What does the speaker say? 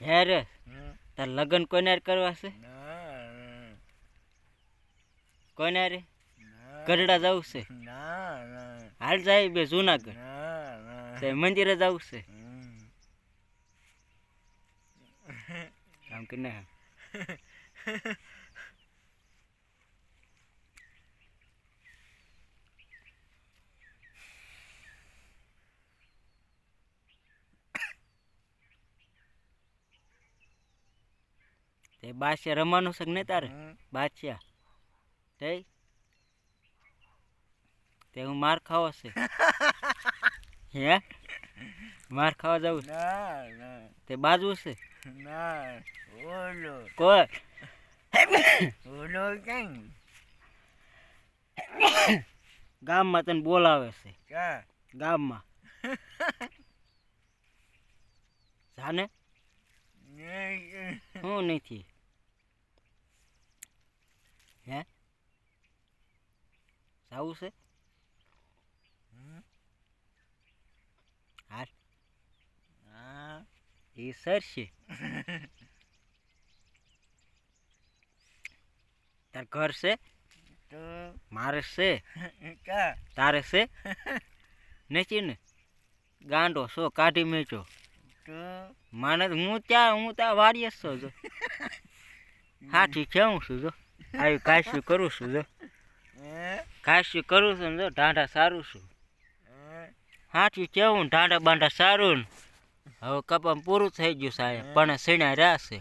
હે રે. તાર લગ્ન કોને કરવા છે? કોને રે? કરડા જવું છે. હાલ જાય બે જુનાગઢ. તે મંદિરે જવું છે. આમ કે ના. તે બાદશાહ રમવાનું છે કે નહીં તારે. બાદશાહ. તે? તે હું માર ખાવો છે. હે? માર ખાવા જવું ના ના. તે બાજુ છે. ના ઓલો. કોઈ? ઓલો કેમ? ગામમાં તને બોલાવે છે. ગામમાં. જાને. હું નથી હે? જાવું છે. હાલ. હા એ સર છે. તાર ઘર છે? તો મારે છે. તારે છે? નથી ને? ગાંડો છો કાઢી મેચો તો? માને હું ત્યાં હું ત્યાં વાડીએ જ છું જો. હાથી હું છું જો. આવી કાશ્યું કરું છું જો. કાશ્યું કરું છું જો, ઢાંઢા સારું છું. હે હાથી કેવું ઢાંઢા બાંઢા સારું હવે કપમ પૂરું થઈ ગયું સાહેબ, પણ સીણા રહ્યા છે.